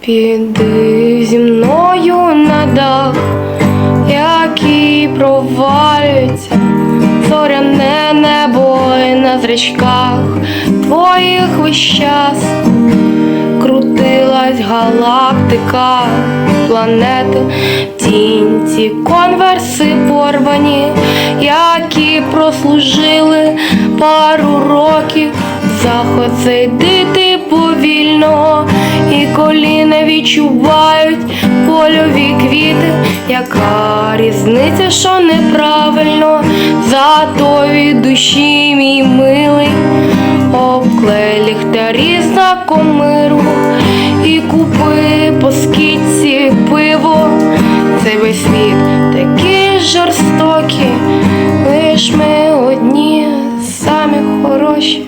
Піди зі мною на дах, який провалюється, зоряне небо і на зрачках твоїх весь крутилась галактика, планети, тінці, конверси порвані, які прослужили пару років. Заход зайдити повільно, і коліна відчувають польові квіти, яка різниця, що неправильно, за тої душі, мій милий, обклей ліхтарі за комиру і купи по скітці пиво, Цей весь світ такий жорстокий, лиш ми одні самі хороші.